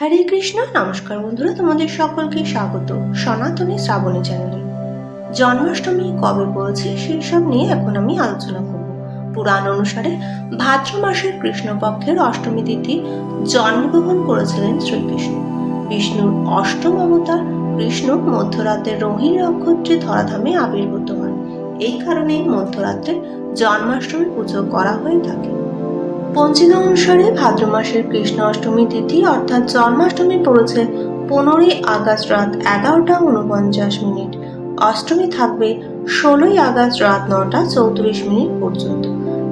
হরে কৃষ্ণ, নমস্কার বন্ধুরা, তোমাদের সকলকে স্বাগত। সনাতনী শ্রাবণী চ্যানেলে। জন্মাষ্টমী কবে পড়েছে সেই সব নিয়ে এখন আমি আলোচনা করব। পুরাণ অনুসারে ভাদ্র মাসের কৃষ্ণপক্ষের অষ্টমী তিথি জন্মগ্রহণ করেছিলেন শ্রীকৃষ্ণ। বিষ্ণুর অষ্টম অবতার কৃষ্ণ মধ্যরাতের রোহিণী নক্ষত্রে ধরাধামে আবির্ভূত হন। এই কারণে মধ্যরাত্রে জন্মাষ্টমী পুজো করা হয়ে থাকে। পঞ্জিকা অনুসারে ভাদ্র মাসের কৃষ্ণ অষ্টমী তিথি অর্থাৎ জন্মাষ্টমী পড়েছে পনেরোই আগস্ট রাত এগারোটা উনপঞ্চাশ মিনিট। অষ্টমী থাকবে ষোলোই আগস্ট রাত নটা চৌত্রিশ মিনিট পর্যন্ত।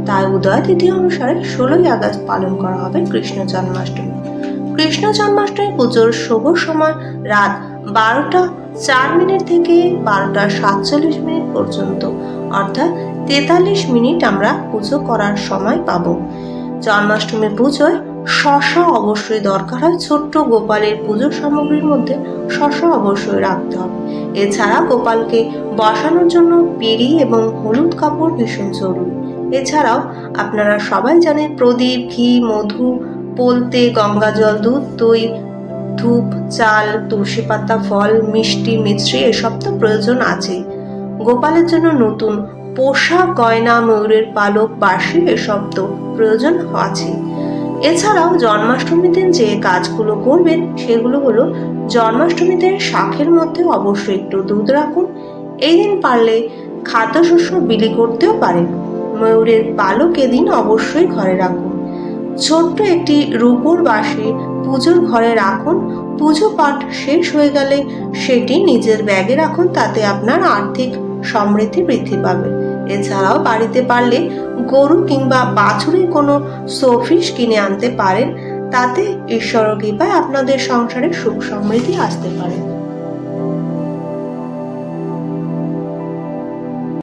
তাই উদয় তিথি অনুসারে ষোলোই আগস্ট পালন করা হবে কৃষ্ণ জন্মাষ্টমী। কৃষ্ণ জন্মাষ্টমী পুজোর শুভ সময় রাত বারোটা চার মিনিট থেকে বারোটা সাতচল্লিশ মিনিট পর্যন্ত। অর্থাৎ তেতাল্লিশ মিনিট আমরা পুজো করার সময় পাবো। জন্মাষ্টমী পুজোয় শশা অবশ্যই দরকার হয়। ছোট্ট গোপালের পুজোর সামগ্রীর মধ্যে শশা অবশ্যই রাখতে হবে। এছাড়া গোপালকে বসানোর জন্য পিড়ি এবং হলুদ কাপড় ভীষণ জরুরি। এছাড়াও আপনারা সবাই জানেন প্রদীপ, ঘি, মধু, পোলতে, গঙ্গা জল, দুধ, দই, ধূপ, চাল, তুলসী পাতা, ফল, মিষ্টি মিশ্রি এসব তো প্রয়োজন আছে গোপালের জন্য নতুন পোশাক গয়না ময়ূরের পালক বাঁশি এসব তো প্রয়োজন আছে। এছাড়াও জন্মাষ্টমীর দিন যে কাজগুলো করবেন, সেগুলো হলো জন্মাষ্টমীতে শাকের মধ্যে অবশ্যই একটু দুধ রাখুন। এই দিন পারলে খাদ্যশস্য বিলি করতেও পারেন। ময়ূরের পালক এদিন অবশ্যই ঘরে রাখুন। ছোট্ট একটি রূপোর বাঁশি পুজোর ঘরে রাখুন। পুজো পাঠ শেষ হয়ে গেলে সেটি নিজের ব্যাগে রাখুন, তাতে আপনার আর্থিক সমৃদ্ধি বৃদ্ধি পাবে। এছাড়াও বাড়িতে পারলে গরু কিংবা বাছুরের কোনো সোফিস কিনে আনতে পারেন। তাতে ঈশ্বর কৃপায় আপনাদের সংসারে সুখ সমৃদ্ধি আসতে পারে।